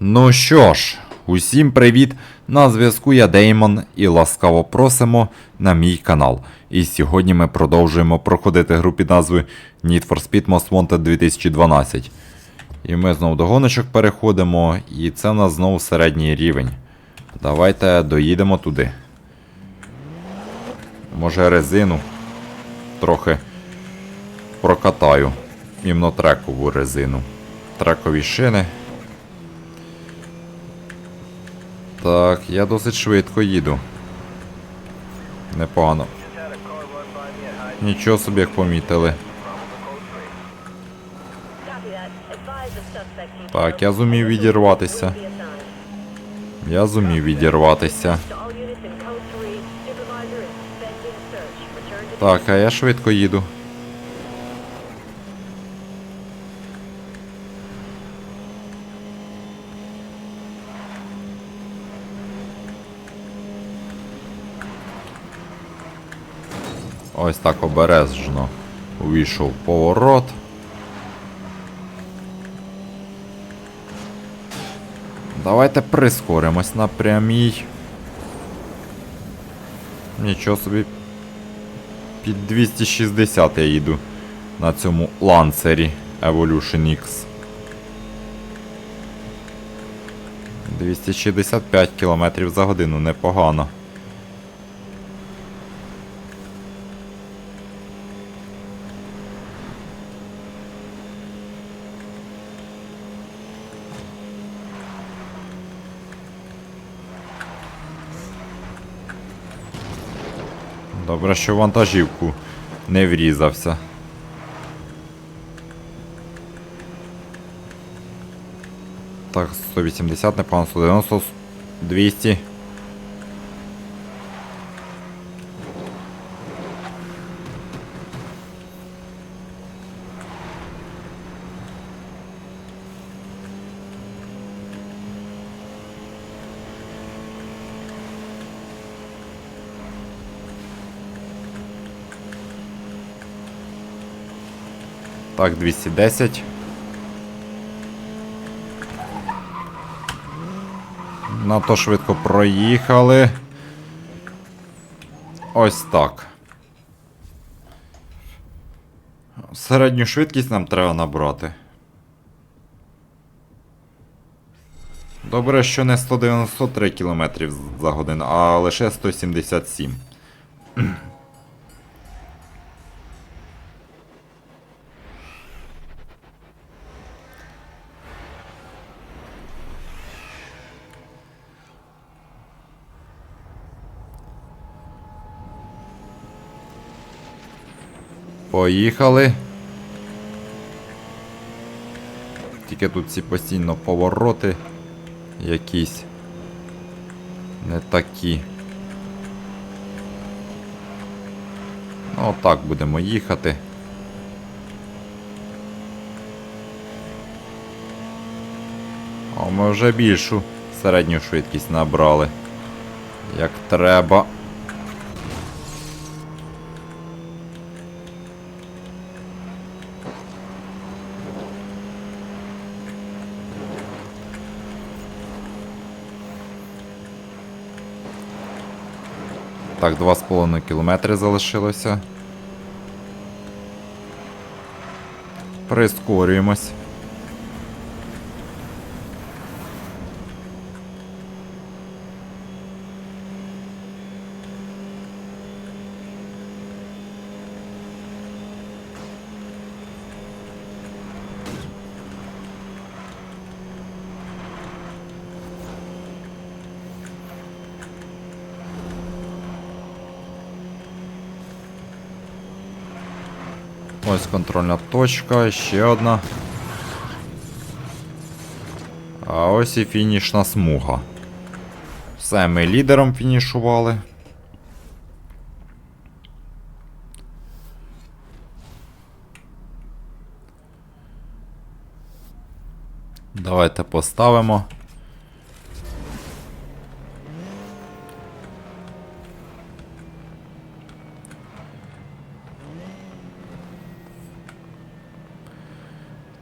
Ну що ж, усім привіт! На зв'язку я Деймон і ласкаво просимо на мій канал. І сьогодні ми продовжуємо проходити гру під назвою Need for Speed Most Wanted 2012. І ми знову до гоночок переходимо, і це у нас знову середній рівень. Давайте доїдемо туди. Може резину трохи прокатаю. Іменно трекову резину. Трекові шини. Так, я досить швидко їду. Непогано. Нічого собі як помітили. Так, я зумів відірватися. Я зумів відірватися. Так, а я швидко їду. Ось так обережно увійшов поворот. Давайте прискоримось на прямій. Нічого собі. Під 260 я їду на цьому ланцері Evolution X. 265 км за годину непогано. Добре, що в вантажівку не врізався. Так, 180, непогано, 190, 200. Так, 210. Надто швидко проїхали. Ось так. Середню швидкість нам треба набрати. Добре, що не 193 км за годину, а лише 177. Поїхали. Тільки тут ці постійно повороти якісь не такі. Ну, отак будемо їхати. А ми вже більшу середню швидкість набрали. Як треба. Так, 2,5 кілометри залишилося. Прискорюємось. Ось контрольна точка, ще одна. А ось і фінішна смуга. Все, ми лідером фінішували. Давайте поставимо.